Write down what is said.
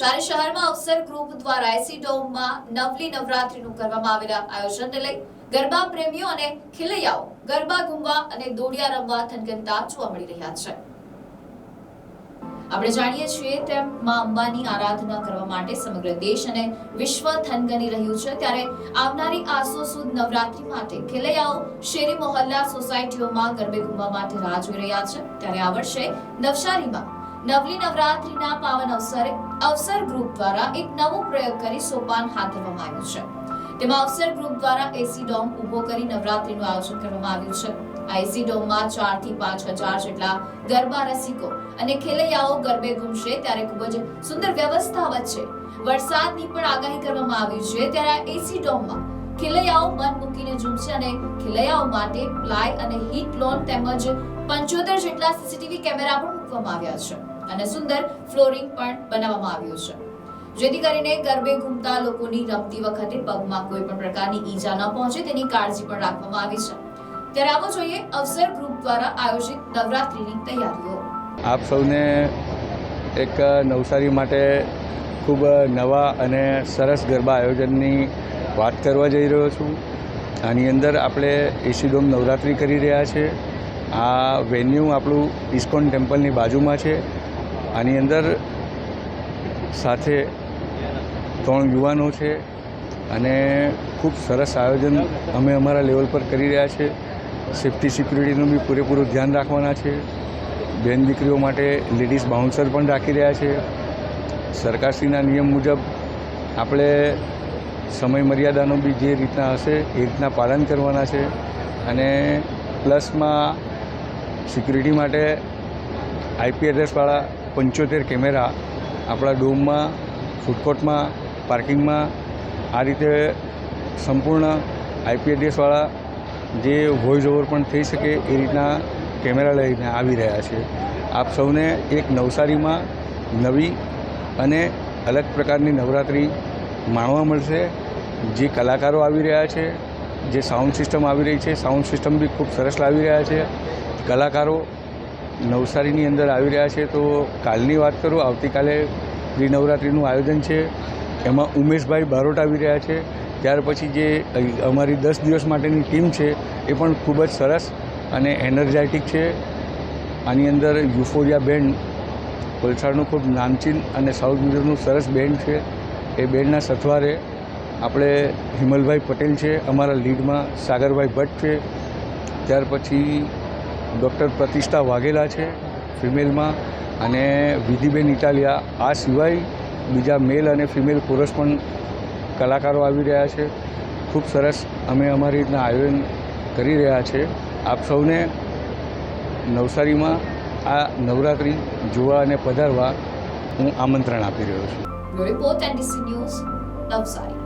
નવસારી શહેરમાં અવસર ગ્રુપ દ્વારા એસી ડોમમાં નવલી નવરાત્રીનું કરવામાં આવેલા આયોજનને લઈ ગરબા પ્રેમીઓ અને ખેલૈયાઓ ગરબા ઘૂમવા અને દોડિયા રમવા થનગનતા જોવા મળી રહ્યા છે. આપણે જાણીએ છીએ તેમ માં અંબાની આરાધના કરવા માટે સમગ્ર દેશ અને વિશ્વ થનગની રહ્યું છે ત્યારે આવનારી આસો સુદ નવરાત્રી માટે ખેલૈયાઓ શેરી મોહલ્લા સોસાયટીઓમાં ગરબે ઘૂમવા માટે રાહ જોઈ રહ્યા છે. ત્યારે આ વર્ષે નવસારીમાં નવલી નવરાત્રીના પાવન અવસરે અવસર ગ્રુપ દ્વારા એક નવો પ્રયોગ કરી સોપાન હાથ ધરવામાં આવ્યું છે. તેમાં અવસર ગ્રુપ દ્વારા એસી ડોમ ઊભો કરી નવરાત્રીનું આયોજન કરવામાં આવ્યું છે. આ એસી ડોમમાં ચારથી પાંચ હજાર જેટલા ગરબા રસિકો અને ખેલૈયાઓ ગરબે ઘૂમશે ત્યારે ખૂબ જ સુંદર વ્યવસ્થા વચ્ચે વરસાદની પણ આગાહી કરવામાં આવી છે. ત્યારે આ એસી ડોમમાં ખેલૈયાઓ મન મૂકીને ઝૂમશે અને ખેલૈયાઓ માટે પ્લાય અને હીટ લોન તેમજ પંચોતેર જેટલા સીસીટીવી કેમેરા પણ મૂકવામાં આવ્યા છે. અને સુંદર ફ્લોરિંગ પણ બનાવવામાં આવ્યું છે. જેથી કરીને ગરબે ઘૂમતા લોકોની રમતી વખતે પગમાં કોઈ પણ પ્રકારની ઈજા ન પહોંચે તેની કાળજી પણ રાખવામાં આવી છે. ત્યારે આવો જોઈએ અવસર ગ્રુપ દ્વારા આયોજિત નવરાત્રીની તૈયારીઓ. આપ સૌને એક નવસારી માટે ખૂબ નવા અને સરસ ગરબા આયોજનની વાત કરવા જઈ રહ્યો છું. આની અંદર આપણે એસી ડોમ નવરાત્રિ કરી રહ્યા છે. આ વેન્યુ આપણું ઇસ્કોન ટેમ્પલની બાજુમાં છે. આની અંદર સાથે ત્રણ યુવાનો છે અને ખૂબ સરસ આયોજન અમે અમારા લેવલ પર કરી રહ્યા છે. સેફ્ટી સિક્યુરિટીનું બી પૂરેપૂરું ધ્યાન રાખવાના છે. બેન દીકરીઓ માટે લેડીઝ બાઉન્સર પણ રાખી રહ્યા છે. સરકારશ્રીના નિયમ મુજબ આપણે સમય મર્યાદાનું બી જે રીતના હશે એ રીતના પાલન કરવાના છે અને પ્લસમાં સિક્યુરિટી માટે આઈપી એડ્રેસવાળા પંચોતેર કેમેરા આપણા ડોમમાં ફૂડકોર્ટમાં પાર્કિંગમાં આ રીતે સંપૂર્ણ આઈપી એડ્રેસવાળા જે વોઇસ ઓવર પણ થઈ શકે એ રીતના કેમેરા લઈને આવી રહ્યા છે. આપ સૌને એક નવસારીમાં નવી અને અલગ પ્રકારની નવરાત્રિ માણવા મળશે. જે કલાકારો આવી રહ્યા છે, જે સાઉન્ડ સિસ્ટમ આવી રહી છે સાઉન્ડ સિસ્ટમ બી ખૂબ સરસ લાવી રહ્યા છે. કલાકારો નવસારીની અંદર આવી રહ્યા છે, તો કાલની વાત કરું, આવતીકાલે પ્રી નવરાત્રિનું આયોજન છે. એમાં ઉમેશભાઈ બારોટ આવી રહ્યા છે. ત્યાર પછી જે અમારી દસ દિવસ માટેની ટીમ છે, એ પણ ખૂબ જ સરસ અને એનર્જાઇટિક છે. આની અંદર યુફોરિયા બેન્ડ, વલસાડનું ખૂબ નામચીન અને સાઉથ મ્યુઝિકનું સરસ બેન્ડ છે. એ બેન્ડના સથવારે આપણે હિમલભાઈ પટેલ છે, અમારા લીડમાં સાગરભાઈ ભટ્ટ છે. ત્યાર પછી ડૉક્ટર પ્રતિષ્ઠા વાઘેલા છે ફિમેલમાં અને વિધિબેન ઇટાલિયા. આ સિવાય બીજા મેલ અને ફિમેલ કોરસ પણ કલાકારો આવી રહ્યા છે. ખૂબ સરસ અમે અમારી રીતના આયોજન કરી રહ્યા છે. આપ સૌને નવસારીમાં આ નવરાત્રિ જોવા અને પધારવા હું આમંત્રણ આપી રહ્યો છું. Report NDC news Navsari.